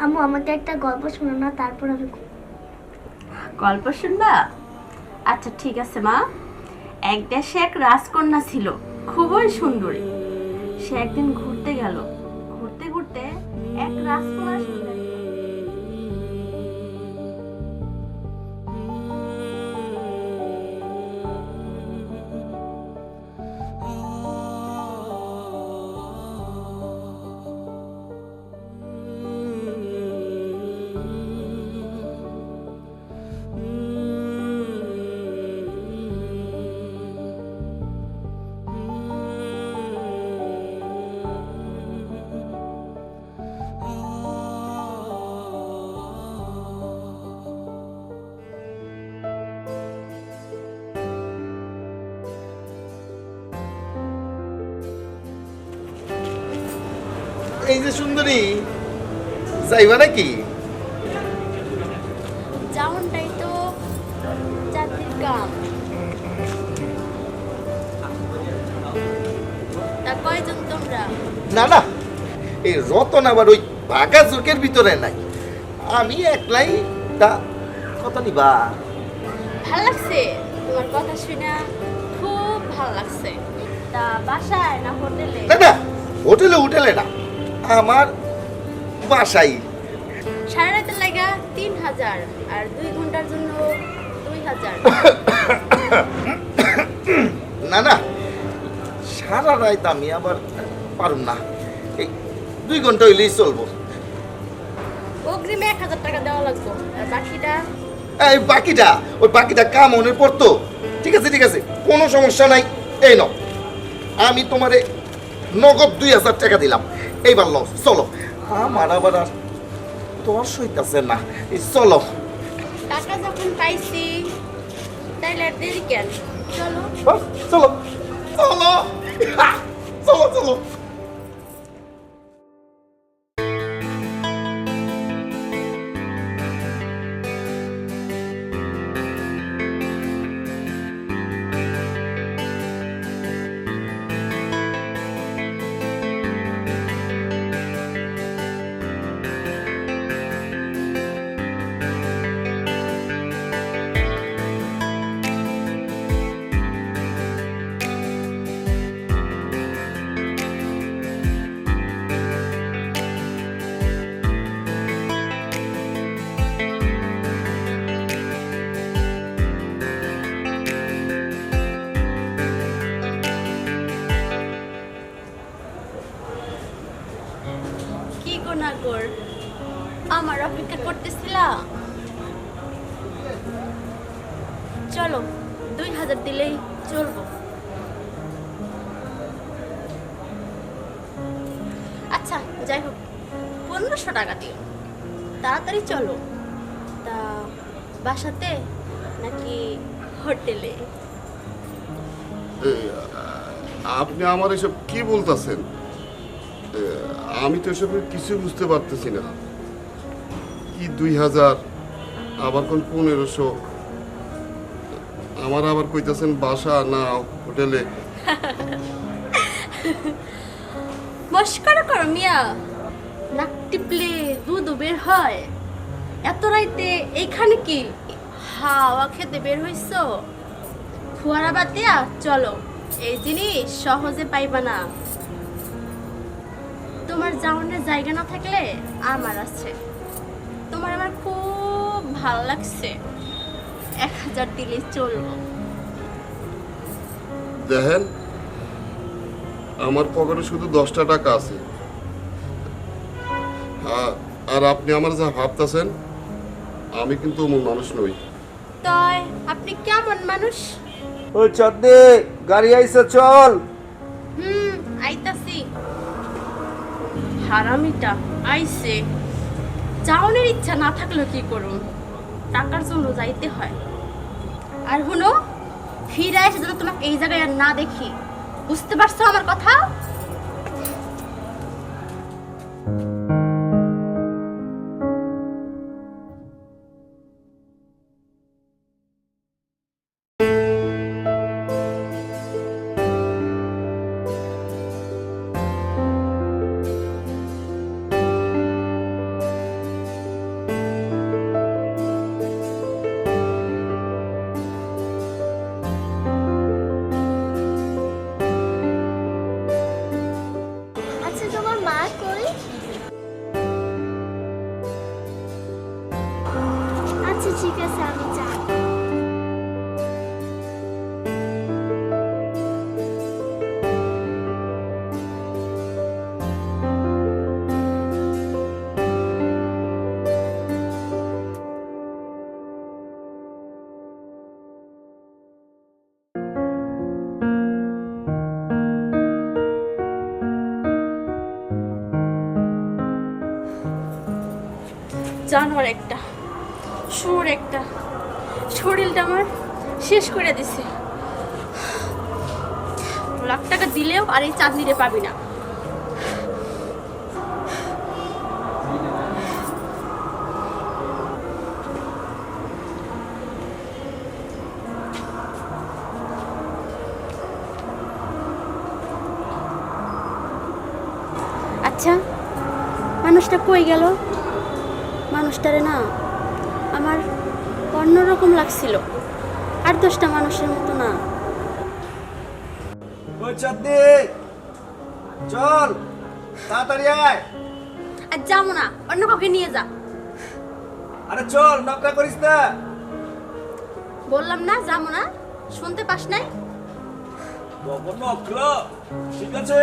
আম্মু আমাকে একটা গল্প শোনো না তারপর আমি গল্প শুনবা? আচ্ছা ঠিক আছে মা। এক দেশে এক রাজকন্যা ছিল খুবই সুন্দরী। সে একদিন ঘুরতে গেল। ঘুরতে ঘুরতে এক রাজকুমার সুন্দরী যাইবা নাকি? যেমনটাই তো জাতির কাম তা কয়জন তোমরা? না না এই রতন আবার ওই বাঘা চোখের ভিতরে নাই। আমি একলাই তা কত নিবা ভালো লাগছে? তোমার কথা শুনে খুব ভালো লাগছে। তা বাসায় না হোটেলে? না না হোটেলে হোটেলে না। আমার বাসাই সারা রাতের লাগা তিন হাজার আর দুই ঘণ্টার জন্য দুই হাজার। না না সারা রাত আমি আবার পারুম না। এই দুই ঘণ্টা হইলেই চলবো। অগ্রিমে এক হাজার টাকা দেওয়া লাগবে আর বাকিটা? এই বাকিটা ওই বাকিটা কাম মনে পড়তো। ঠিক আছে ঠিক আছে কোনো সমস্যা নাই। এই নাও। আমি তোমারে নগদ দুই হাজার টাকা দিলাম। এইবার লও চলো। আমার আবার আর তোর সইতাছে না। এই চলো। টাকা যখন পাইছি তাইলে আর দেরি কেন? চলো। হ্যাঁ, চলো। চলো। চলো চলো। আচ্ছা যাই হোক পনেরোশো টাকা দিও। তাড়াতাড়ি চলো। তা বাসাতে নাকি হোটেলে? আপনি আমার এসব কি বলতেছেন? আমি তো এসবের কিছু বুঝতে পারতেছি না। কি দুই হাজার আবার কোন পনেরোশো? আমার আবার কইতাছেন বাসা না হোটেলে। মস্কারা করো মিয়া। নাক টিপলে দুধ বের হয়। এত রাইতে এইখানে কি? হাওয়া খেতে বের হইছ? ফুয়ারা বাতিয়া, চলো। এই জিনিস সহজে পাইবা না। তোমার যাওয়ানোর জায়গা না থাকলে আমার আছে। তোমার আমার খুব ভালো লাগছে। এক হাজার দিলে চলবো। দেখেন আমার পকেটে শুধু দশটা টাকা আছে। আ- আর আপনি আমার যা ভাবতেছেন আমি কিন্তু অমন মানুষ নই। তয় আপনি কেমন মানুষ? ওই চাঁদনি গাড়ি আইসে চল। হুম আইতাছি। হারামিটা আইছে। যাওনের ইচ্ছা না থাকলে কি করুন টাকার জন্য যাইতে হয়। আর হুনো ফিরে এসে যেন তোমাকে এই জায়গায় আর না দেখি বুঝতে পারছ আমার কথা? আছে আমি যাই জানোয়ার একটা সুর একটা। শরীরটা আমার শেষ করে দিছে। লাখ টাকা দিলেও আর এই চাঁদ চাঁদনিরে পাবি না। আচ্ছা মানুষটা কই গেল? মানুষটারে না অন্যরকম লাগছিল। আর দশটা মানুষের মতো না। চল তাড়াতাড়ি আয়। আর যাব না অন্য কাউকে নিয়ে যা। আরে চল নকরা করিস না। বললাম না যাব না। শুনতে পাস নাই? বাবা নকরা ঠিক আছে।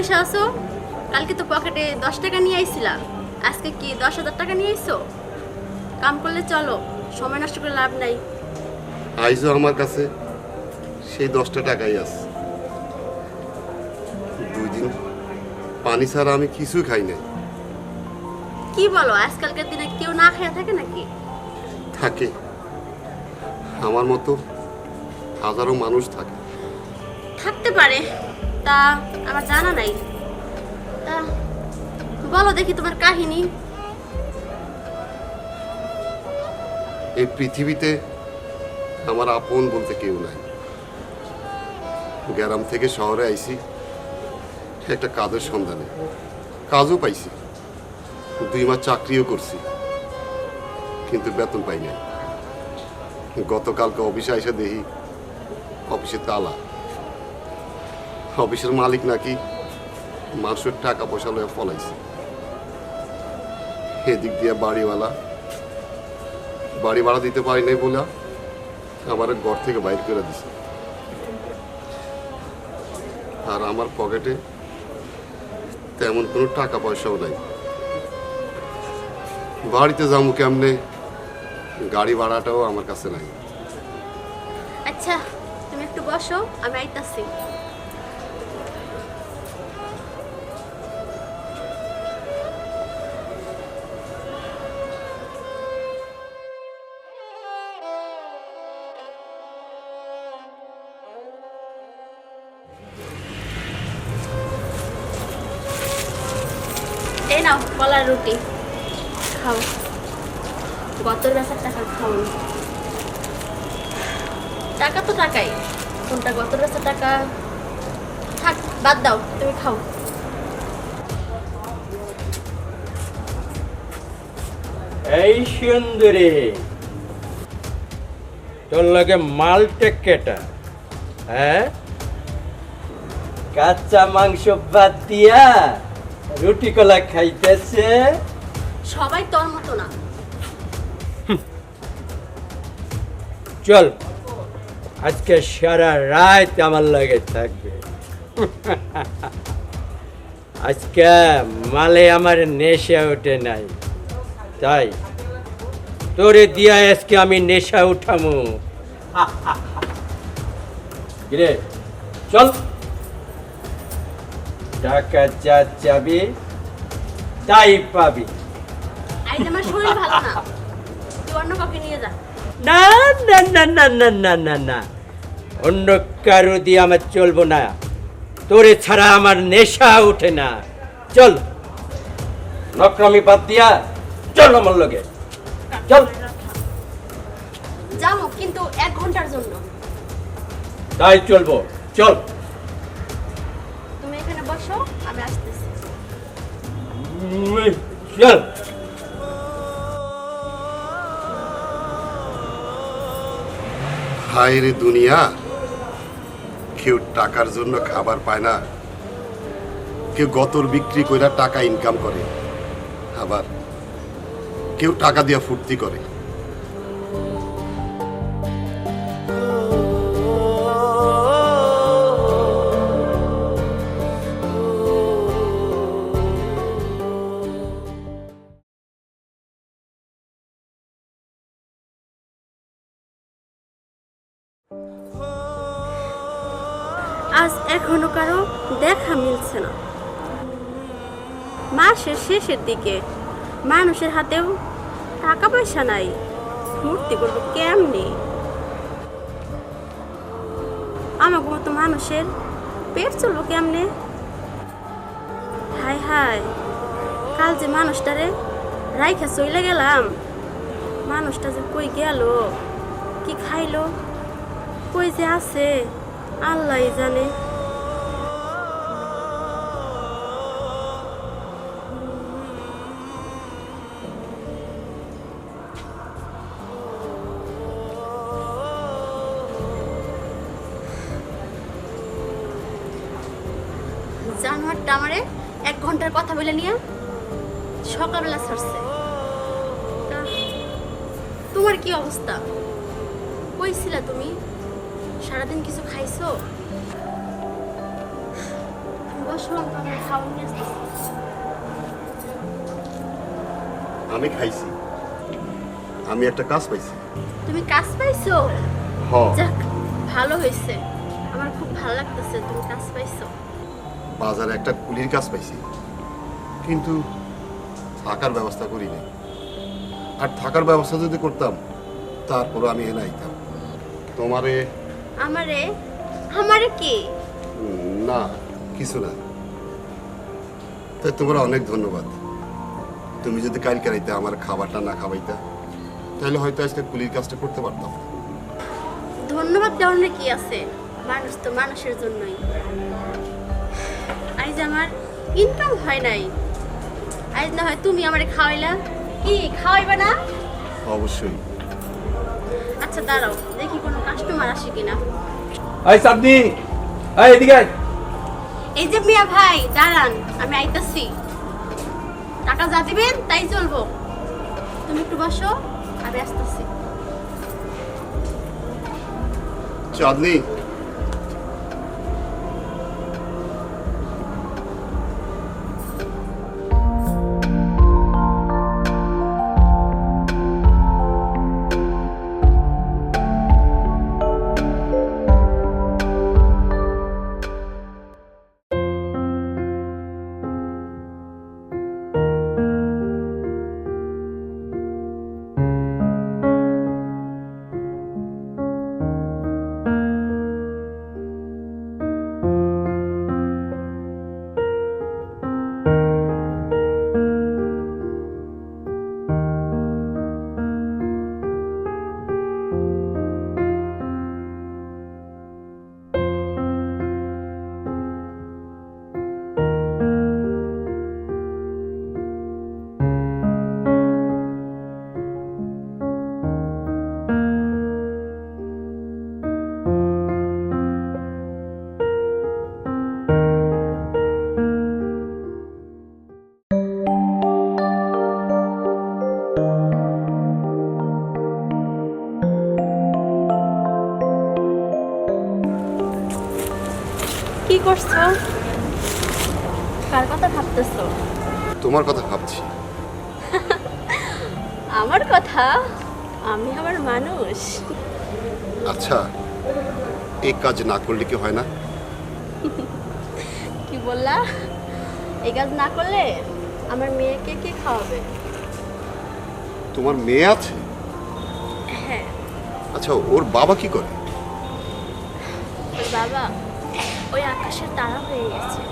বসে আছো? কালকে তো পকেটে দশ টাকা নিয়ে আইছিলা। আজকে কি দশ হাজার টাকা নিয়ে আইছো? কাম করলে চলো সময় নষ্ট করে লাভ নাই। আইজও আমার কাছে সেই দশটা টাকাই আছে। দুই দিন পানি ছাড়া আমি কিছুই খাই নাই। কি বলো আজকালকার দিনে কেউ না খেয়ে থাকে নাকি? থাকে। আমার মতো হাজারো মানুষ থাকে। থাকতে পারে। তা আমার জানা নাই। বলো দেখি তোমার কাহিনী। এই পৃথিবীতে আমার আপন বলতে কেউ নাই। গ্রাম থেকে শহরে আইছি, একটা কাজের সন্ধানে। কাজও পাইছি, দুই মাস চাকরিও করছি, কিন্তু বেতন পাই নাই। গতকালকে অফিসে আইসা দেখি অফিসে তালা অফিসের মালিক নাকি? মানুষের টাকা পয়সা লয়ে ফলাইছে। এদিক দিয়ে বাড়িওয়ালা। বাড়ি ভাড়া দিতে পারি নাই বলে আমার ঘর থেকে বাইর করে দিছে। আর আমার পকেটে তেমন কোনো টাকা পয়সাও নাই। বাড়িতে যাব কেমনে? গাড়ি ভাড়াটাও আমার কাছে নাই। আচ্ছা তুমি একটু বসো, আমি আইতাছি। নাও কলার রুটি। খাও। গত বেচার টাকা খাও টাকা তো টাকাই। কোনটা টাকা? থাক, বাদ দাও, তুমি খাও। এই সুন্দরী, তোর লগে মালটেক কেটা হ্যাঁ? কাঁচা মাংস বাদ দিয়া রুটি কলা খাইতেছে। সবাই তোর মতো না। চল আজকে সারা রাত আমার লাগে থাকবে। আজকে মালে আমার নেশা ওঠে নাই। তাই তোরে দিয়া আজকে আমি নেশা উঠামু। চল। টাকা যা চাবি তাই পাবি। আইজ আমার শরীর ভালো না। তুই অন্য কাউকে নিয়ে যা। না না না না না না না না। অন্য কারও দিয়ে আমার চলবো না। তোরে ছাড়া আমার নেশা ওঠে না। চল। নক্রমি বাদ দিয়া চল আমার লগে। চল। যাব কিন্তু এক ঘণ্টার জন্য। তাই চলবো। চল। হায় রে দুনিয়া, কেউ টাকার জন্য খাবার পায় না। কেউ গতর বিক্রি কইরা টাকা ইনকাম করে। আবার কেউ টাকা দিয়া ফুর্তি করে। শেষের দিকে। মানুষের হাতেও টাকা পয়সা নাই। মূর্তি করব কেমনি? আমার মতো মানুষের পেট চলবো কেমনে? হাই হাই কাল যে মানুষটারে রাইখা চইলে গেলাম। মানুষটা যে কই গেল? কি খাইলো? কই যে আছে? আল্লাহ জানে। ঘণ্টার কথা বলে নিয়ে সকালবেলা ছাড়ছে। তা, তোমার কি অবস্থা? কই ছিলা তুমি সারাদিন কিছু খাইছো? বসো আমি খাওয়া নিয়ে আমি খাইছি। আমি একটা কাজ পাইছি। তুমি কাজ পাইছো? যাক ভালো হয়েছে আমার খুব ভালো লাগতেছে তুমি কাজ পাইছো। বাজারে একটা কুলির কাজ পাইছি। কিন্তু থাকার ব্যবস্থা করি নাই। আর থাকার ব্যবস্থা যদি করতাম তারপরও আমি এনে আইতাম তোমারে আমারে? আমারে কি? না কিছু না। তাই তোমার অনেক ধন্যবাদ। তুমি যদি কালকে রাইতে আমার খাবারটা না খাওয়াইতা তাহলে হয়তো আজকে কুলির কাজটা করতে পারতাম। ধন্যবাদ দেওয়ার কি আছে? মানুষ তো মানুষের জন্যই। আজ আমার ইনকাম হয় নাই। আজ না হয় তুমি আমারে খাওয়াইলা। কি খাওয়াইবা না? অবশ্যই। আচ্ছা দাঁড়াও দেখি কোনো কাস্টমার আসে কিনা। এই চাঁদনি এই এদিকে আয়। এই যে মিয়া ভাই দাঁড়ান আমি আইতাছি। টাকা যা দিবেন তাই চলবো। তুমি একটু বসো আমি আসতেছি। চাঁদনি করছ? কার কথা ভাবতেছো? তোমার কথা ভাবছি। আমার কথা? আমি আমার মানুষ। আচ্ছা এই কাজ না করলে কি হয় না? কি বললা? এই কাজ না করলে আমার মেয়েকে কে খাওয়াবে? তোমার মেয়ে আছে? হ্যাঁ। আচ্ছা ওর বাবা কি করে? ওর বাবা? ওই আকাশের তারা হয়ে গেছে।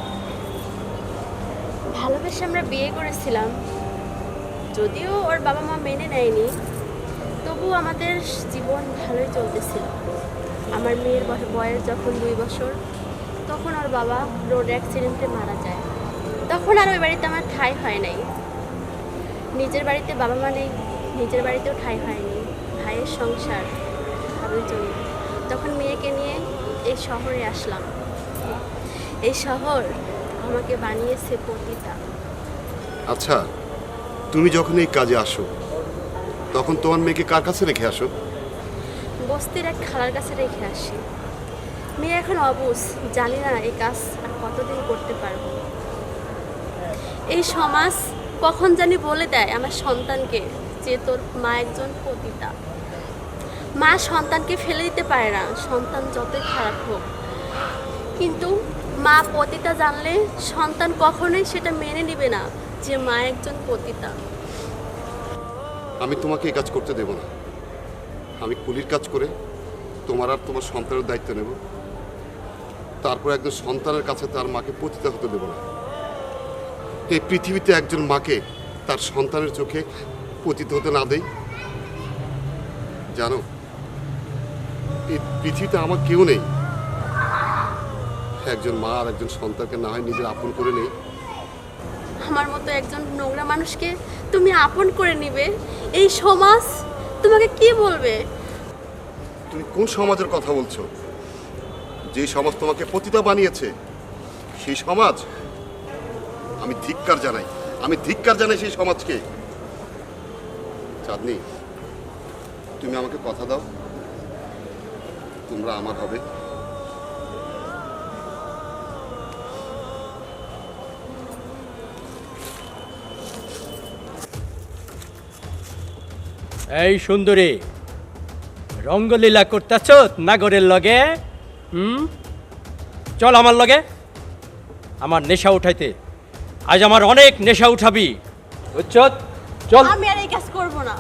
ভালোবেসে আমরা বিয়ে করেছিলাম। যদিও ওর বাবা মা মেনে নেয়নি, তবু আমাদের জীবন ভালোই চলতেছিল। আমার মেয়ের বয়- বয়স যখন দুই বছর, তখন ওর বাবা রোড অ্যাক্সিডেন্টে মারা যায়। তখন আর ওই বাড়িতে আমার ঠাঁই হয় নাই। নিজের বাড়িতে বাবা মা নেই, নিজের বাড়িতেও ঠাঁই হয়নি। ভাইয়ের সংসার ভাবের জন্য তখন মেয়েকে নিয়ে এই শহরে আসলাম। এই শহর আমাকে বানিয়েছে পতিতা। আচ্ছা তুমি যখন এই কাজে আসো তখন তোমার মেয়েকে কার কাছে রেখে আসো? বস্তির এক খালার কাছে রেখে আসি। মেয়ে এখন অবুজ জানি না এই কাজ আর কতদিন করতে পারব। এই সমাজ কখন জানি বলে দেয় আমার সন্তানকে যে তোর মা একজন পতিতা। মা সন্তানকে ফেলে দিতে পারে না সন্তান যতই খারাপ হোক। কিন্তু মা পতিতা জানলে সন্তান কখনোই সেটা মেনে নেবে না যে মা একজন পতিতা। আমি তোমাকে এই কাজ করতে দেব না। আমি কুলির কাজ করে তোমার আর তোমার সন্তানের দায়িত্ব নেব। তারপর একজন সন্তানের কাছে তার মাকে পতিত হতে দেব না। এই পৃথিবীতে একজন মাকে তার সন্তানের চোখে পতিত হতে না দেই। জানো, এই পৃথিবীতে আমার কেউ নেই। একজন মা আর একজন সন্তানকে না হয় নিজের আপন করে নেই। আমার মতো একজন নোংরা মানুষকে তুমি আপন করে নিবে? এই সমাজ তোমাকে কি বলবে? তুমি কোন সমাজের কথা বলছো? যে সমাজ তোমাকে পতিতা বানিয়েছে সেই সমাজ আমি ধিক্কার জানাই। আমি ধিক্কার জানাই সেই সমাজকে। চাঁদনি তুমি আমাকে কথা দাও। তোমরা আমার হবে। এই সুন্দরী রঙ্গলীলা করতেছ নাগরের লগে? হুম? চল আমার লগে। আমার নেশা উঠাইতে। আজ আমার অনেক নেশা উঠাবি। বুঝছ চল। আমি আর এই কাজ করব না।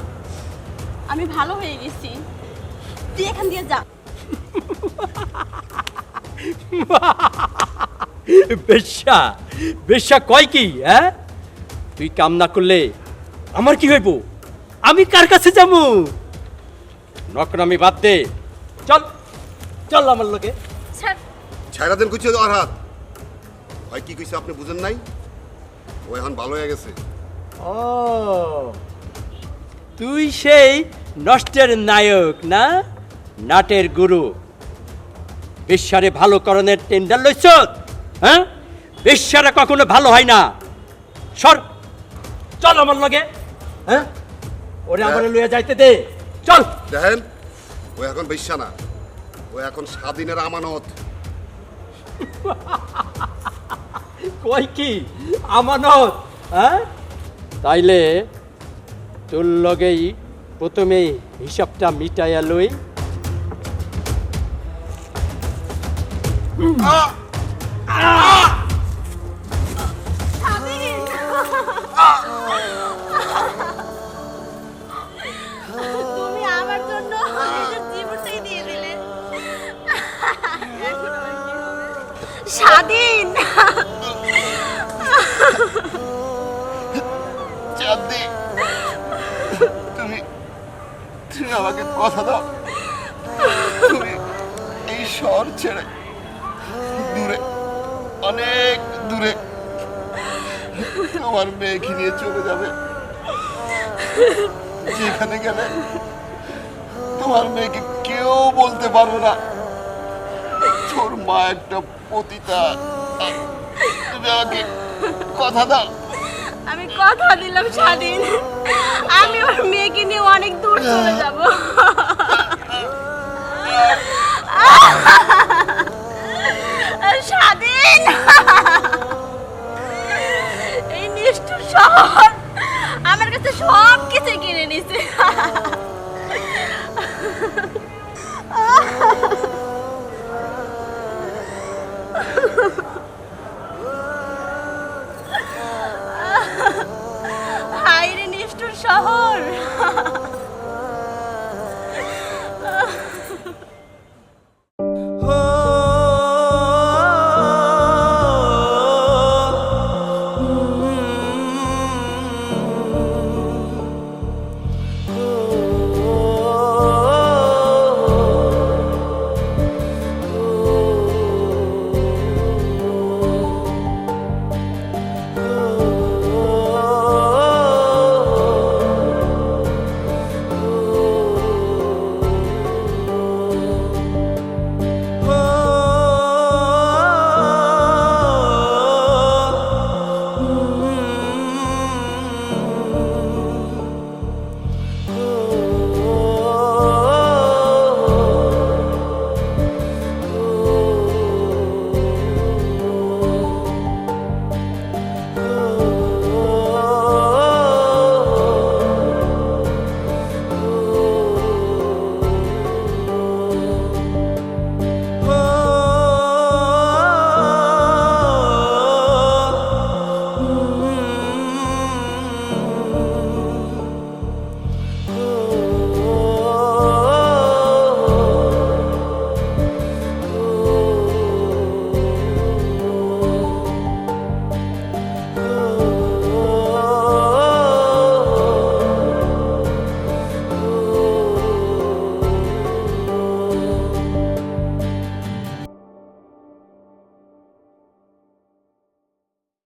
আমি ভালো হয়ে গেছি। তুই এখান দিয়ে যা। বেশ্যা বেশ্যা কয় কি হ্যাঁ? তুই কাম না করলে আমার কি হইব? আমি কার কাছে যাব? নকরামি বাদ দে। চল চল আমার লোকে ছাড় দেন কুচি আর হাত ভাই কি কইছে আপনি বুঝেন নাই? ও এখন ভালো হয়ে গেছে। ও তুই সেই নষ্টের নায়ক না? নাটের গুরু। বিশ্বারে ভালো করণের টেন্ডার লইছ? হ্যাঁ? বিশ্বারা কখনো ভালো হয় না। সর চল আমার লগে। হ্যাঁ? ওরে আমার লইয়া যাইতে দে। চল। দেখেন ও এখন বেশ্যা না। ও এখন স্বাধীনের আমানত। কই কি? আমানত হ্যাঁ? তাইলে তোর লগেই প্রথমে হিসাবটা মিটাইয়া লই। তুমি চাঁদনি তুমি তুমি আমাকে কথা দাও। তুমি এই শহর ছেড়ে দূরে, অনেক দূরে আমার মেয়েকে নিয়ে চলে যাবে। যেখানে গেলে তোমার মেয়েকে কেউ বলতে পারবে না। তোর মা একটা পতিতা। তুমি আমাকে কথা দাও। আমি কথা দিলাম স্বাধীন। আমি ওর মেয়েকে নিয়ে অনেক দূর চলে যাব। স্বাধীন। এই নিষ্ঠুর শহর। আমার কাছে সব কিছু কিনে নিছে। হাইরে নিষ্ঠুর শহর